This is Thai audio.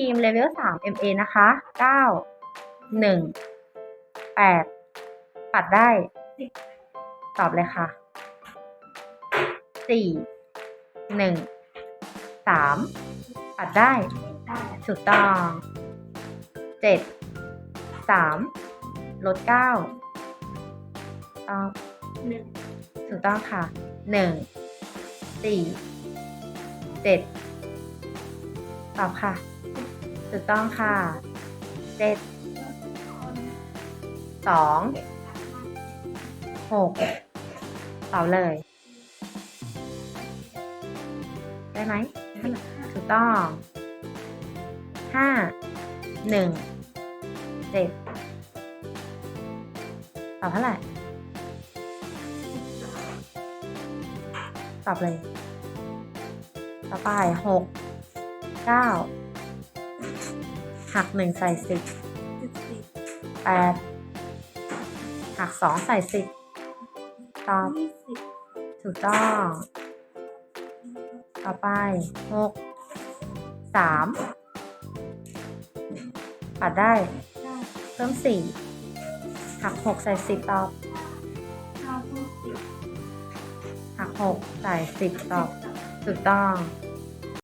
ทีมเลเวล3 MA นะคะ 9 1 8 ปัดได้ ตอบเลยค่ะ 4 1 3 ปัดได้ ถูกต้อง 7 3 ลด 9ตองถูกต้องค่ะหนึ่งสี่เจ็ดตอบค่ะ ถูกต้องค่ะเจ็ดสองหกเตอบเลย ได้ไหมถูกต้องห้าหนึ่งเจ็ดตอบเท่าไหร่ ตอบเลย ต่อไปหกเก้า หักหนึ่งใส่สิบสิบสี่แปดหักสองใส่สิบตอบยี่สิบถูกต้อง ต่อไปหกสามปัดได้เก้าเพิ่มสี่หักหกใส่สิบตอบเก้ายี่สิบหักหกใส่สิบตอบถูกต้องส